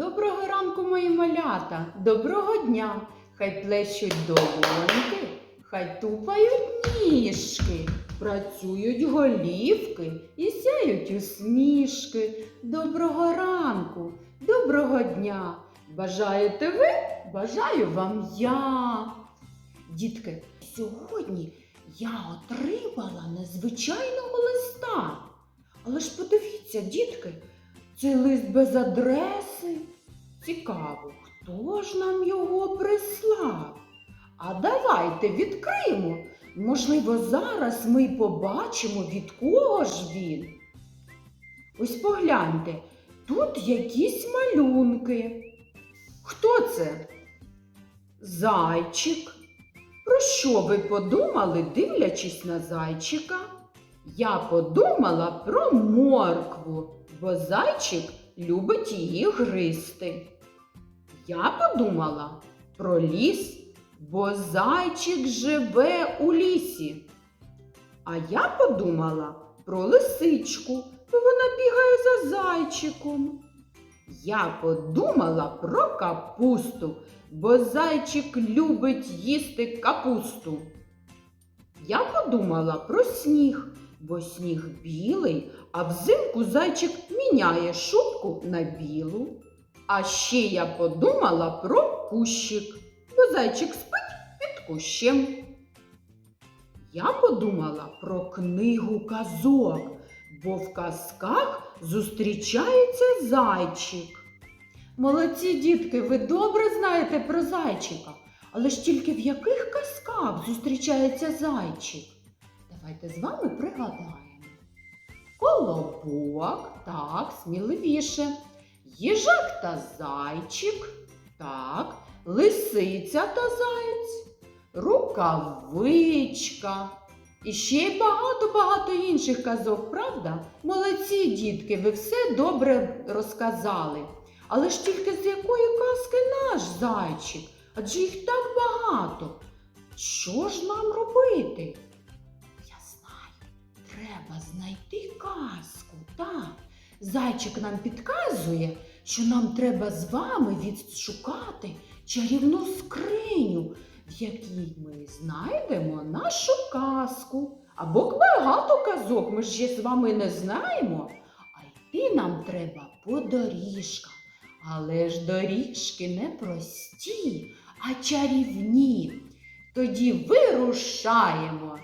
Доброго ранку, мої малята, доброго дня. Хай плещуть долоньки, хай тупають ніжки, працюють голівки і сяють усмішки. Доброго ранку, доброго дня. Бажаєте ви? Бажаю вам я. Дітки, сьогодні я отримала незвичайного листа. Але ж подивіться, дітки, цей лист без адреси. Цікаво, хто ж нам його прислав? А давайте відкриємо. Можливо, зараз ми побачимо, від кого ж він. Ось погляньте, тут якісь малюнки. Хто це? Зайчик. Про що ви подумали, дивлячись на зайчика? Я подумала про моркву, бо зайчик любить її гризти. Я подумала про ліс, бо зайчик живе у лісі. А я подумала про лисичку, бо вона бігає за зайчиком. Я подумала про капусту, бо зайчик любить їсти капусту. Я подумала про сніг, бо сніг білий, а взимку зайчик міняє шубку на білу. А ще я подумала про кущик, бо зайчик спить під кущем. Я подумала про книгу казок, бо в казках зустрічається зайчик. Молодці дітки, ви добре знаєте про зайчика, але ж тільки в яких казках зустрічається зайчик? Давайте з вами пригадаємо. Колобок, так, сміливіше. Їжак та зайчик, так, лисиця та заєць, рукавичка. І ще й багато-багато інших казок, правда? Молодці, дітки, ви все добре розказали. Але ж тільки з якої казки наш зайчик? Адже їх так багато. Що ж нам робити? Я знаю, треба знайти казку. Так, зайчик нам підказує, що нам треба з вами відшукати чарівну скриню, в якій ми знайдемо нашу казку. Або багато казок, ми ж ще з вами не знаємо. А йти нам треба по доріжках. Але ж доріжки не прості, а чарівні. Тоді вирушаємо.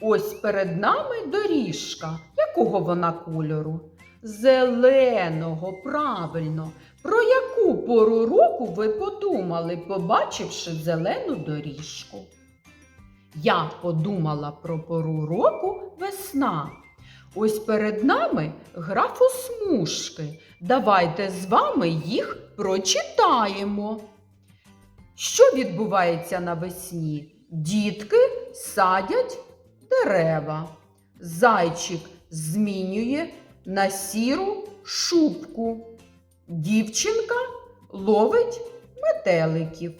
Ось перед нами доріжка. Якого вона кольору? Зеленого, правильно. Про яку пору року ви подумали, побачивши зелену доріжку? Я подумала про пору року весна. Ось перед нами графосмужки. Давайте з вами їх прочитаємо. Що відбувається навесні? Дітки садять дерева. Зайчик змінює на сіру шубку. Дівчинка ловить метеликів.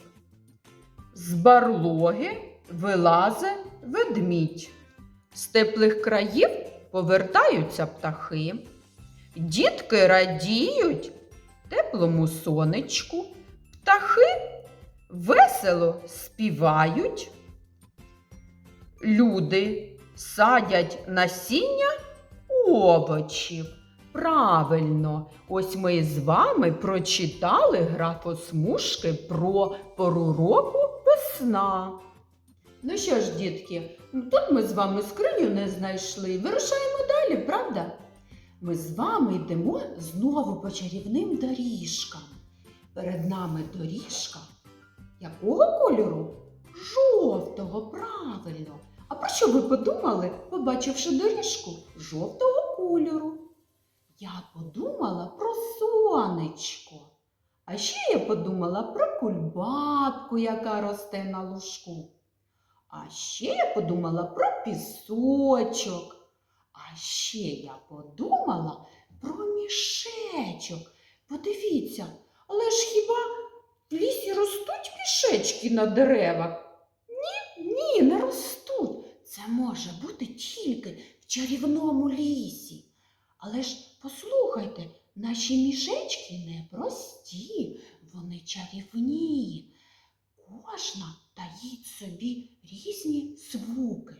З барлоги вилазе ведмідь. З теплих країв повертаються птахи. Дітки радіють теплому сонечку, птахи весело співають. Люди садять насіння овочів. Правильно, ось ми з вами прочитали графосмужки про пору року весна. Ну що ж, дітки, тут ми з вами скриню не знайшли. Вирушаємо далі, правда? Ми з вами йдемо знову по чарівним доріжкам. Перед нами доріжка. Якого кольору? Жовтого, правильно. А про що ви подумали, побачивши доріжку жовтого кольору? Я подумала про сонечко. А ще я подумала про кульбабку, яка росте на лужку. А ще я подумала про пісочок. А ще я подумала про мішечок. Подивіться, але ж хіба в лісі ростуть мішечки на деревах? Ні, ні, не ростуть. Це може бути тільки чарівному лісі. Але ж послухайте, наші мішечки непрості, вони чарівні. Кожна таїть собі різні звуки.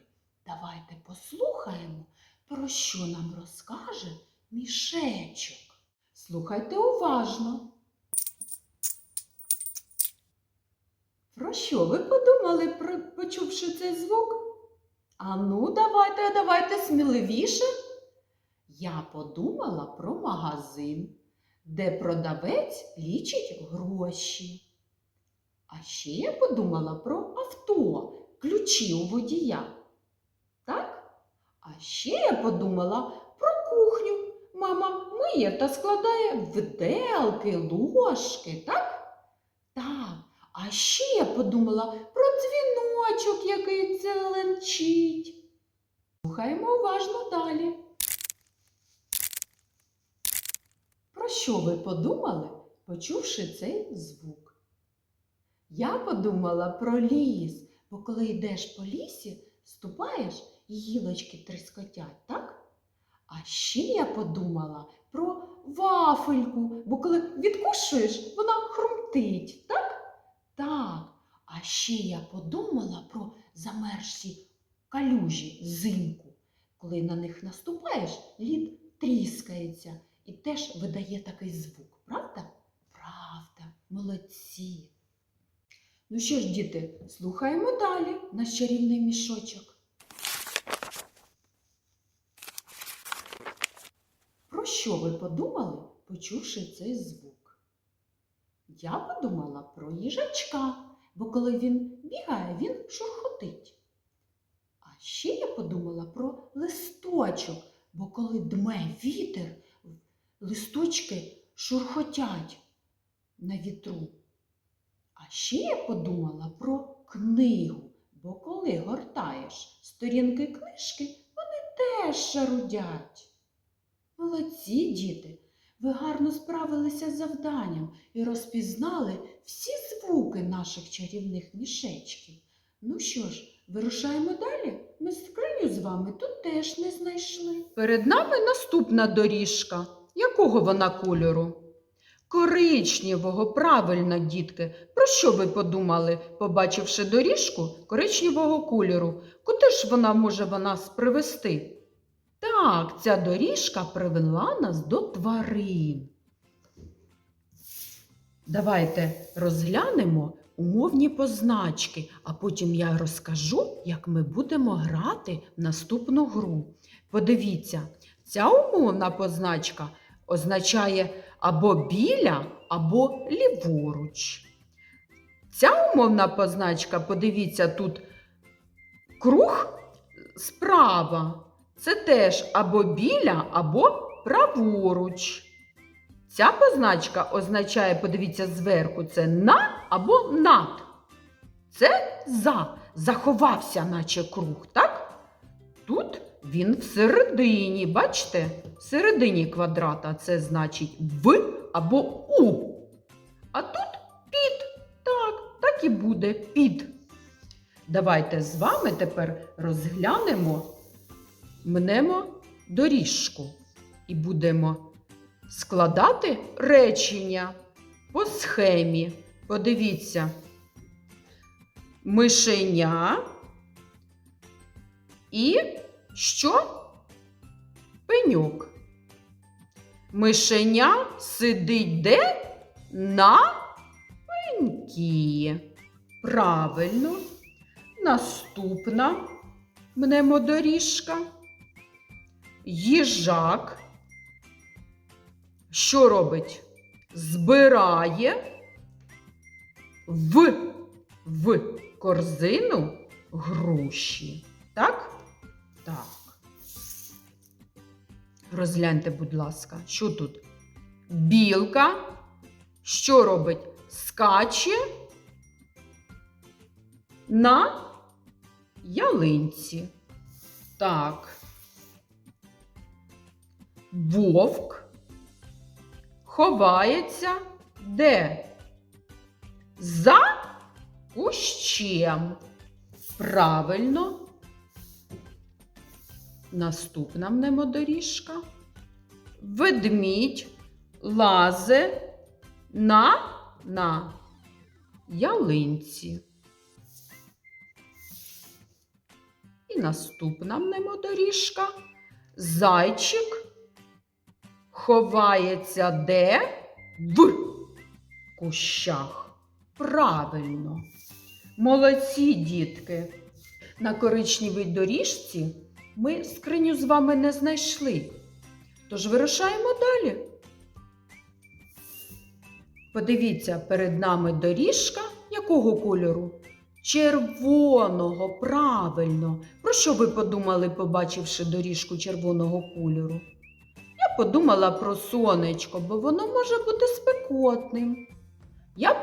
Давайте послухаємо, про що нам розкаже мішечок. Слухайте уважно. Про що ви подумали, почувши цей звук? А ну, давайте, давайте сміливіше. Я подумала про магазин, де продавець лічить гроші. А ще я подумала про авто, ключі у водія. Так? А ще я подумала про кухню. Мама миє та складає виделки, ложки, так? Так. А ще я подумала про дзвіночок, який дзеленчить. Слухаємо уважно далі. Про що ви подумали, почувши цей звук? Я подумала про ліс, бо коли йдеш по лісі, ступаєш і гілочки тріскотять, так? А ще я подумала про вафельку, бо коли відкушуєш, вона хрумтить? Так. А ще я подумала про замерзші калюжі взимку. Коли на них наступаєш, лід тріскається і теж видає такий звук. Правда? Правда, молодці. Ну що ж, діти, слухаємо далі наш чарівний мішочок. Про що ви подумали, почувши цей звук? Я подумала про їжачка, бо коли він бігає, він шурхотить. А ще я подумала про листочок, бо коли дме вітер, листочки шурхотять на вітру. А ще я подумала про книгу, бо коли гортаєш сторінки книжки, вони теж шарудять. Молодці, діти, ви гарно справилися з завданням і розпізнали всі звуки наших чарівних мішечків. Ну що ж, вирушаємо далі. Ми скриню з вами тут теж не знайшли. Перед нами наступна доріжка. Якого вона кольору? Коричневого, правильно, дітки. Про що ви подумали, побачивши доріжку коричневого кольору? Куди ж вона може нас привести? Так, ця доріжка привела нас до тварин. Давайте розглянемо умовні позначки, а потім я розкажу, як ми будемо грати в наступну гру. Подивіться, ця умовна позначка означає або біля, або ліворуч. Ця умовна позначка, подивіться, тут круг справа. Це теж або біля, або праворуч. Ця позначка означає, подивіться зверху, це на або над. Це за, заховався, наче круг, так? Тут він всередині, бачите? Всередині квадрата це значить в або у. А тут під. Так, так і буде під. Давайте з вами тепер розглянемо, мнемо доріжку і будемо складати речення по схемі. Подивіться. Мишеня і що? Пеньок. Мишеня сидить де? На пенькі. Правильно. Наступна мнемодоріжка. Їжак. Що робить? Збирає в, в корзину груші. Так? Так. Розгляньте, будь ласка, що тут? Білка. Що робить? Скаче на ялинці. Так. Вовк ховається де? За кущем. Правильно. Наступна мнемодоріжка. Ведмідь лазе на на ялинці. І наступна мнемодоріжка. Зайчик ховається де? В кущах. Правильно. Молодці, дітки. На коричневій доріжці ми скриню з вами не знайшли. Тож вирушаємо далі. Подивіться, перед нами доріжка якого кольору? Червоного, правильно. Про що ви подумали, побачивши доріжку червоного кольору? Я подумала про сонечко, бо воно може бути спекотним. Я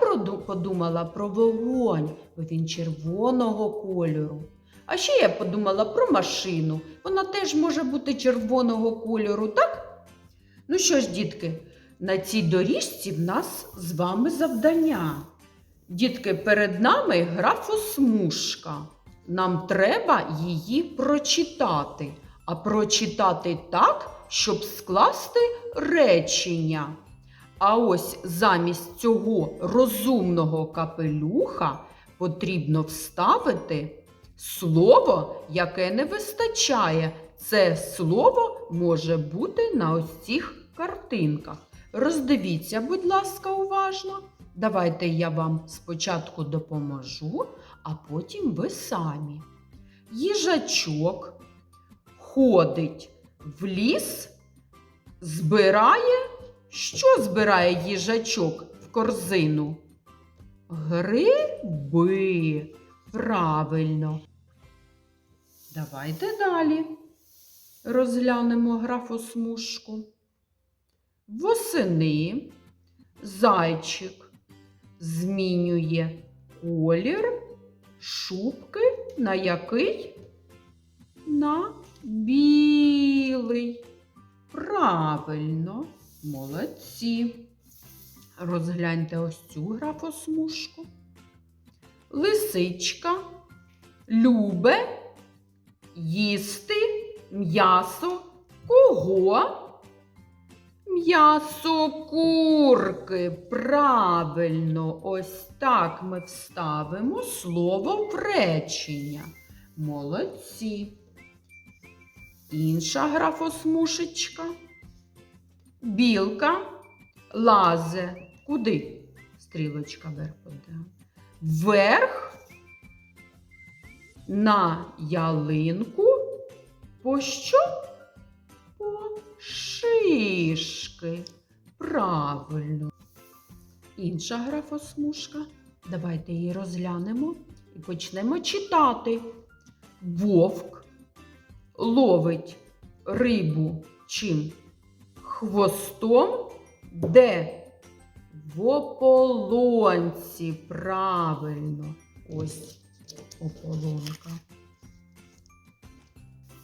подумала про вогонь, бо він червоного кольору. А ще я подумала про машину. Вона теж може бути червоного кольору, так? Ну що ж, дітки, на цій доріжці в нас з вами завдання. Дітки, перед нами графосмужка. Нам треба її прочитати, а прочитати так, щоб скласти речення. А ось замість цього розумного капелюха потрібно вставити слово, яке не вистачає. Це слово може бути на ось цих картинках. Роздивіться, будь ласка, уважно. Давайте я вам спочатку допоможу, а потім ви самі. Їжачок ходить в ліс, збирає. Що збирає їжачок в корзину? Гриби. Правильно. Давайте далі розглянемо графосмужку. Восени зайчик змінює колір шубки на який? На білий. Правильно, молодці. Розгляньте ось цю графосмужку. Лисичка любе їсти м'ясо кого? М'ясо курки. Правильно, ось так ми вставимо слово в речення. Молодці. Інша графосмушечка. Білка лазе. Куди? Стрілочка вверх подає. Вверх на ялинку. По що? По шишки. Правильно. Інша графосмужка. Давайте її розглянемо і почнемо читати. Вовк ловить рибу чим? Хвостом де? В ополонці. Правильно. Ось ополонка.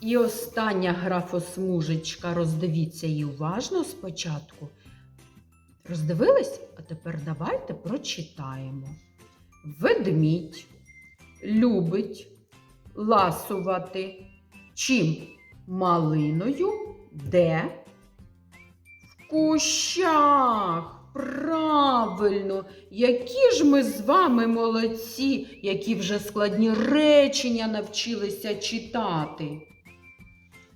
І остання графосмужечка. Роздивіться її уважно спочатку. Роздивились? А тепер давайте прочитаємо. Ведмідь любить ласувати чим? Малиною, де? В кущах. Правильно, які ж ми з вами молодці, які вже складні речення навчилися читати.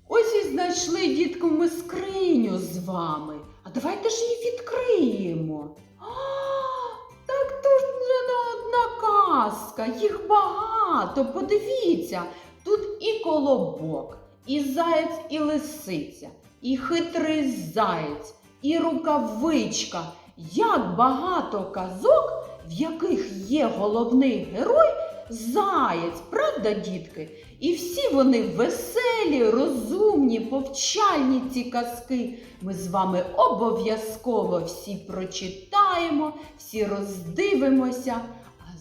Ось і знайшли, дітку, ми скриню з вами. А давайте ж її відкриємо. А, так тут одна казка, їх багато. Подивіться, тут і колобок, і заєць, і лисиця, і хитрий заєць, і рукавичка. Як багато казок, в яких є головний герой заєць, правда, дітки? І всі вони веселі, розумні, повчальні ці казки. Ми з вами обов'язково всі прочитаємо, всі роздивимося.